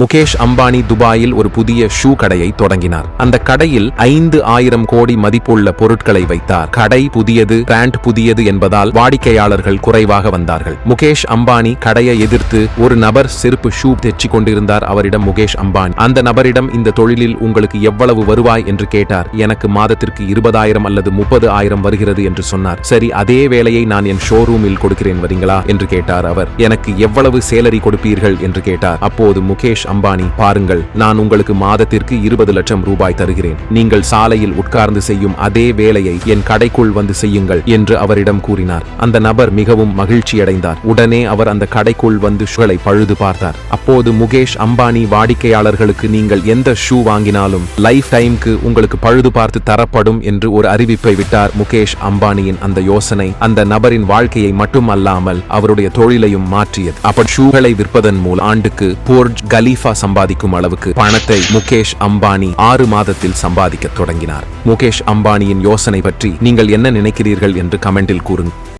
முகேஷ் அம்பானி துபாயில் ஒரு புதிய ஷூ கடையை தொடங்கினார். அந்த கடையில் ஐந்து ஆயிரம் கோடி மதிப்புள்ள பொருட்களை வைத்தார். கடை புதியது பிராண்ட் புதியது என்பதால் வாடிக்கையாளர்கள் குறைவாக வந்தார்கள். முகேஷ் அம்பானி கடையை எதிர்த்து ஒரு நபர் செருப்பு ஷூ தெச்சு கொண்டிருந்தார். அவரிடம் முகேஷ் அம்பானி அந்த நபரிடம் இந்த தொழிலில் உங்களுக்கு எவ்வளவு வருவாய்? என்று கேட்டார். எனக்கு மாதத்திற்கு இருபதாயிரம் அல்லது முப்பது ஆயிரம் வருகிறது என்று சொன்னார். சரி அதே வேலையை நான் என் ஷோரூமில் கொடுக்கிறேன் வரீங்களா என்று கேட்டார் அவர். எனக்கு எவ்வளவு சேலரி கொடுப்பீர்கள்? என்று கேட்டார். அப்போது முகேஷ் அம்பானி பாருங்கள் நான் உங்களுக்கு மாதத்திற்கு இருபது லட்சம் ரூபாய் தருகிறேன். நீங்கள் சாலையில் உட்கார்ந்து செய்யும் அதே வேலையை என் கடைக்குள் வந்து செய்யுங்கள் என்று அவரிடம் கூறினார். அந்த நபர் மிகவும் மகிழ்ச்சியடைந்தார் உடனே அவர் அந்த கடைக்குள் வந்து ஷூகளை பழுது பார்த்தார். அப்போது முகேஷ் அம்பானி வாடிக்கையாளர்களுக்கு நீங்கள் எந்த ஷூ வாங்கினாலும் லைஃப் டைம்க்கு உங்களுக்கு பழுது பார்த்து தரப்படும் என்று ஒரு அறிவிப்பை விட்டார் முகேஷ் அம்பானியின் அந்த யோசனை அந்த நபரின் வாழ்க்கையை மட்டும் அல்லாமல் அவருடைய தொழிலையும் மாற்றியது. அப்படி ஷூகளை விற்பதன் மூலம் ஆண்டுக்கு போர்ஜ் கலி கலீஃபா சம்பாதிக்கும் அளவுக்கு பணத்தை முகேஷ் அம்பானி ஆறு மாதத்தில் சம்பாதிக்க தொடங்கினார். முகேஷ் அம்பானியின் யோசனை பற்றி நீங்கள் என்ன நினைக்கிறீர்கள் என்று கமெண்டில் கூறுங்கள்